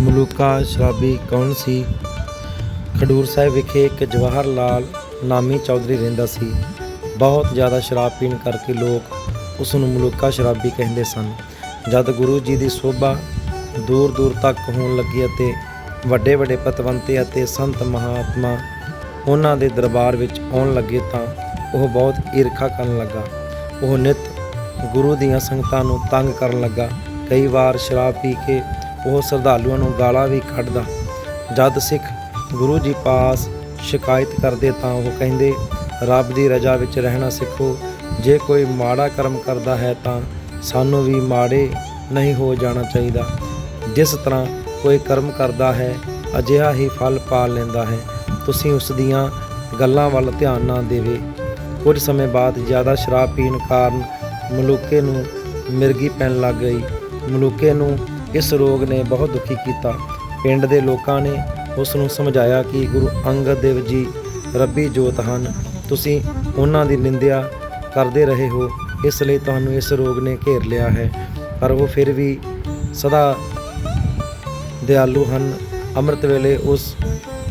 ਮਲੂਕਾ ਸ਼ਰਾਬੀ ਕੌਣ ਸੀ? ਖਡੂਰ ਸਾਹਿਬ ਵਿਖੇ ਇੱਕ ਜਵਾਹਰ ਲਾਲ ਨਾਮੀ ਚੌਧਰੀ ਰਹਿੰਦਾ ਸੀ। ਬਹੁਤ ਜ਼ਿਆਦਾ ਸ਼ਰਾਬ ਪੀਣ ਕਰਕੇ ਲੋਕ ਉਸ ਨੂੰ ਮਲੂਕਾ ਸ਼ਰਾਬੀ ਕਹਿੰਦੇ ਸਨ। ਜਦ ਗੁਰੂ ਜੀ ਦੀ ਸੋਭਾ ਦੂਰ ਦੂਰ ਤੱਕ ਹੋਣ ਲੱਗੀ ਅਤੇ ਵੱਡੇ ਵੱਡੇ ਪਤਵੰਤੇ ਅਤੇ ਸੰਤ ਮਹਾਤਮਾ ਉਹਨਾਂ ਦੇ ਦਰਬਾਰ ਵਿੱਚ ਆਉਣ ਲੱਗੇ ਤਾਂ ਉਹ ਬਹੁਤ ਈਰਖਾ ਕਰਨ ਲੱਗਾ। ਉਹ ਨਿਤ ਗੁਰੂ ਦੀਆਂ ਸੰਗਤਾਂ ਨੂੰ ਤੰਗ ਕਰਨ ਲੱਗਾ। ਕਈ ਵਾਰ ਸ਼ਰਾਬ ਪੀ ਕੇ ਉਹ ਸ਼ਰਧਾਲੂਆਂ ਨੂੰ ਗਾਲਾਂ ਵੀ ਕੱਢਦਾ। ਜਦ ਸਿੱਖ ਗੁਰੂ ਜੀ ਪਾਸ ਸ਼ਿਕਾਇਤ ਕਰਦੇ ਤਾਂ ਉਹ ਕਹਿੰਦੇ, ਰੱਬ ਦੀ ਰਜ਼ਾ ਵਿੱਚ ਰਹਿਣਾ ਸਿੱਖੋ। ਜੇ ਕੋਈ ਮਾੜਾ ਕਰਮ ਕਰਦਾ ਹੈ ਤਾਂ ਸਾਨੂੰ ਵੀ ਮਾੜੇ ਨਹੀਂ ਹੋ ਜਾਣਾ ਚਾਹੀਦਾ। ਜਿਸ ਤਰ੍ਹਾਂ ਕੋਈ ਕਰਮ ਕਰਦਾ ਹੈ, ਅਜਿਹਾ ਹੀ ਫਲ ਪਾ ਲੈਂਦਾ ਹੈ। ਤੁਸੀਂ ਉਸ ਦੀਆਂ ਗੱਲਾਂ ਵੱਲ ਧਿਆਨ ਨਾ ਦੇਵੇ। ਕੁਝ ਸਮੇਂ ਬਾਅਦ ਜ਼ਿਆਦਾ ਸ਼ਰਾਬ ਪੀਣ ਕਾਰਨ ਮਲੂਕੇ ਨੂੰ ਮਿਰਗੀ ਪੈਣ ਲੱਗ ਗਈ। ਮਲੂਕੇ ਨੂੰ ਇਸ ਰੋਗ ਨੇ ਬਹੁਤ ਦੁਖੀ ਕੀਤਾ। ਪਿੰਡ ਦੇ ਲੋਕਾਂ ਨੇ ਉਸ ਨੂੰ ਸਮਝਾਇਆ ਕਿ ਗੁਰੂ ਅੰਗਦ ਦੇਵ ਜੀ, ਰੱਬੀ ਜੋਤ ਹਨ। ਤੁਸੀਂ ਉਹਨਾਂ ਦੀ ਨਿੰਦਿਆ ਕਰਦੇ ਰਹੇ ਹੋ, ਇਸ ਲਈ ਤੁਹਾਨੂੰ ਇਸ ਰੋਗ ਨੇ ਘੇਰ ਲਿਆ ਹੈ। ਪਰ ਉਹ ਫਿਰ ਵੀ ਸਦਾ ਦਿਆਲੂ ਹਨ। ਅੰਮ੍ਰਿਤ ਵੇਲੇ ਉਸ,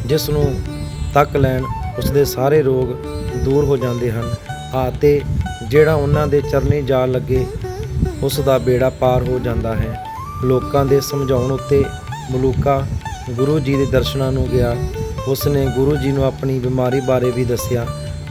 ਜਿਸ ਨੂੰ ਤੱਕ ਲੈਣ ਉਸ ਦੇ ਸਾਰੇ ਰੋਗ ਦੂਰ ਹੋ ਜਾਂਦੇ ਹਨ। ਅਤੇ ਜਿਹੜਾ ਉਹਨਾਂ ਦੇ ਚਰਨੀ ਜਾ ਲੱਗੇ, ਉਸ ਦਾ ਬੇੜਾ ਪਾਰ ਹੋ ਜਾਂਦਾ ਹੈ। ਲੋਕਾਂ ਦੇ ਸਮਝਾਉਣ ਉੱਤੇ ਮਲੂਕਾ ਗੁਰੂ ਜੀ ਦੇ ਦਰਸ਼ਨਾਂ ਨੂੰ ਗਿਆ। ਉਸ ਨੇ ਗੁਰੂ ਜੀ ਨੂੰ ਆਪਣੀ ਬਿਮਾਰੀ ਬਾਰੇ ਵੀ ਦੱਸਿਆ।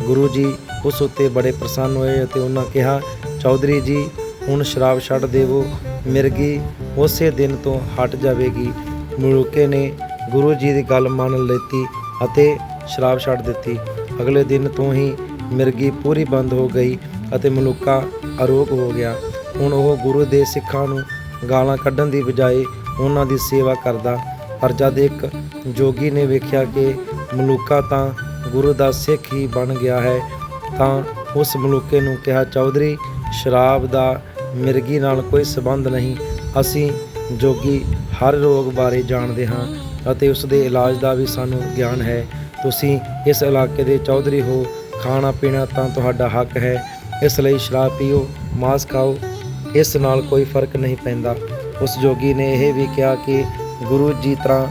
ਗੁਰੂ ਜੀ ਉਸ ਉੱਤੇ ਬੜੇ ਪ੍ਰਸੰਨ ਹੋਏ ਅਤੇ ਉਹਨਾਂ ਕਿਹਾ, ਚੌਧਰੀ ਜੀ, ਹੁਣ ਸ਼ਰਾਬ ਛੱਡ ਦੇਵੋ ਮਿਰਗੀ ਉਸੇ ਦਿਨ ਤੋਂ ਹਟ ਜਾਵੇਗੀ। ਮਲੂਕੇ ਨੇ ਗੁਰੂ ਜੀ ਦੀ ਗੱਲ ਮੰਨ ਲਈ ਅਤੇ ਸ਼ਰਾਬ ਛੱਡ ਦਿੱਤੀ। ਅਗਲੇ ਦਿਨ ਤੋਂ ਹੀ ਮਿਰਗੀ ਪੂਰੀ ਬੰਦ ਹੋ ਗਈ ਅਤੇ ਮਲੂਕਾ ਅਰੋਗ ਹੋ ਗਿਆ। ਹੁਣ ਉਹ ਗੁਰੂ ਦੇ ਸਿੱਖਾਂ ਨੂੰ ਗਾਲਾਂ ਕੱਢਣ ਦੀ ਬਜਾਏ ਉਹਨਾਂ ਦੀ ਸੇਵਾ ਕਰਦਾ। ਪਰ ਜਦ ਇੱਕ ਜੋਗੀ ਨੇ ਵੇਖਿਆ ਕਿ ਮਲੂਕਾ ਤਾਂ ਗੁਰੂ ਦਾ ਸਿੱਖ ਹੀ ਬਣ ਗਿਆ ਹੈ, ਤਾਂ ਉਸ ਮਲੂਕੇ ਨੂੰ ਕਿਹਾ, ਚੌਧਰੀ, ਸ਼ਰਾਬ ਦਾ ਮਿਰਗੀ ਨਾਲ ਕੋਈ ਸਬੰਧ ਨਹੀਂ। ਅਸੀਂ ਜੋਗੀ ਹਰ ਰੋਗ ਬਾਰੇ ਜਾਣਦੇ ਹਾਂ ਅਤੇ ਉਸ ਦੇ ਇਲਾਜ ਦਾ ਵੀ ਸਾਨੂੰ ਗਿਆਨ ਹੈ। ਤੁਸੀਂ ਇਸ ਇਲਾਕੇ ਦੇ ਚੌਧਰੀ ਹੋ ਖਾਣਾ ਪੀਣਾ ਤਾਂ ਤੁਹਾਡਾ ਹੱਕ ਹੈ। ਇਸ ਲਈ ਸ਼ਰਾਬ ਪੀਓ, ਮਾਸ ਖਾਓ ਇਸ ਨਾਲ ਕੋਈ ਫ਼ਰਕ ਨਹੀਂ ਪੈਂਦਾ। ਉਸ ਜੋਗੀ ਨੇ ਇਹ ਵੀ ਕਿਹਾ ਕਿ ਗੁਰੂ ਜੀ ਤਰ੍ਹਾਂ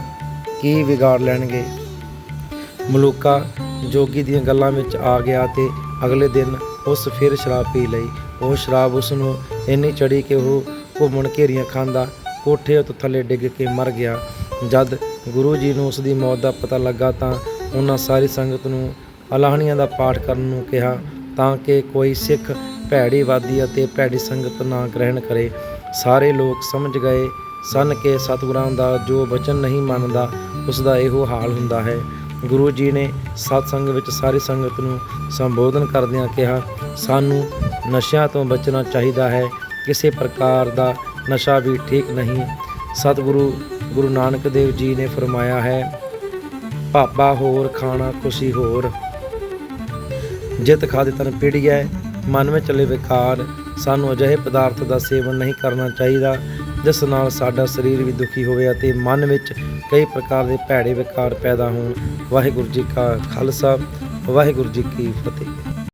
ਕੀ ਵਿਗਾੜ ਲੈਣਗੇ। ਮਲੂਕਾ ਜੋਗੀ ਦੀਆਂ ਗੱਲਾਂ ਵਿੱਚ ਆ ਗਿਆ ਤੇ ਅਗਲੇ ਦਿਨ ਉਸ ਫਿਰ ਸ਼ਰਾਬ ਪੀ ਲਈ। ਉਹ ਸ਼ਰਾਬ ਉਸ ਨੂੰ ਇੰਨੀ ਚੜੀ ਕਿ ਉਹ ਘੁੰਮਣ ਘੇਰੀਆਂ ਖਾਂਦਾ, ਕੋਠੇ ਤੋਂ ਥੱਲੇ ਡਿੱਗ ਕੇ ਮਰ ਗਿਆ। ਜਦ ਗੁਰੂ ਜੀ ਨੂੰ ਉਸ ਦੀ ਮੌਤ ਦਾ ਪਤਾ ਲੱਗਾ ਤਾਂ ਉਹਨਾਂ ਸਾਰੀ ਸੰਗਤ ਨੂੰ ਅਲਾਹਣੀਆਂ ਦਾ ਪਾਠ ਕਰਨ ਨੂੰ ਕਿਹਾ, ਤਾਂ ਕਿ ਕੋਈ ਸਿੱਖ ਭੈੜੀ ਵਾਦੀ ਅਤੇ ਭੈੜੀ ਸੰਗਤ ਨਾ ਗ੍ਰਹਿਣ ਕਰੇ। ਸਾਰੇ ਲੋਕ ਸਮਝ ਗਏ ਸਨ ਕਿ ਸਤਿਗੁਰਾਂ ਦਾ ਜੋ ਵਚਨ ਨਹੀਂ ਮੰਨਦਾ ਉਸ ਦਾ ਇਹੋ ਹਾਲ ਹੁੰਦਾ ਹੈ। ਗੁਰੂ ਜੀ ਨੇ ਸਤਸੰਗ ਵਿੱਚ ਸਾਰੀ ਸੰਗਤ ਨੂੰ ਸੰਬੋਧਨ ਕਰਦਿਆਂ ਕਿਹਾ, ਸਾਨੂੰ ਨਸ਼ਿਆਂ ਤੋਂ ਬਚਣਾ ਚਾਹੀਦਾ ਹੈ। ਕਿਸੇ ਪ੍ਰਕਾਰ ਦਾ ਨਸ਼ਾ ਵੀ ਠੀਕ ਨਹੀਂ। ਸਤਿਗੁਰੂ ਗੁਰੂ ਨਾਨਕ ਦੇਵ ਜੀ ਨੇ ਫਰਮਾਇਆ ਹੈ, ਭਾਪਾ ਹੋਰ, ਖਾਣਾ ਖੁਸ਼ੀ ਹੋਰ। ਜਿਤ ਖਾਦੇ ਤਨ ਪੀੜੀਐ ਮਨ ਵਿੱਚ ਚਲੇ ਵਿਕਾਰ, ਸਾਨੂੰ ਅਜਿਹੇ ਪਦਾਰਥ ਦਾ ਸੇਵਨ ਨਹੀਂ ਕਰਨਾ ਚਾਹੀਦਾ, ਜਿਸ ਨਾਲ ਸਾਡਾ ਸਰੀਰ ਵੀ ਦੁਖੀ ਹੋਵੇ ਅਤੇ ਮਨ ਵਿੱਚ ਕਈ ਪ੍ਰਕਾਰ ਦੇ ਭੈੜੇ ਵਿਕਾਰ ਪੈਦਾ ਹੋਣ। ਵਾਹਿਗੁਰੂ ਜੀ ਕਾ ਖਾਲਸਾ, ਵਾਹਿਗੁਰੂ ਜੀ ਕੀ ਫਤਿਹ।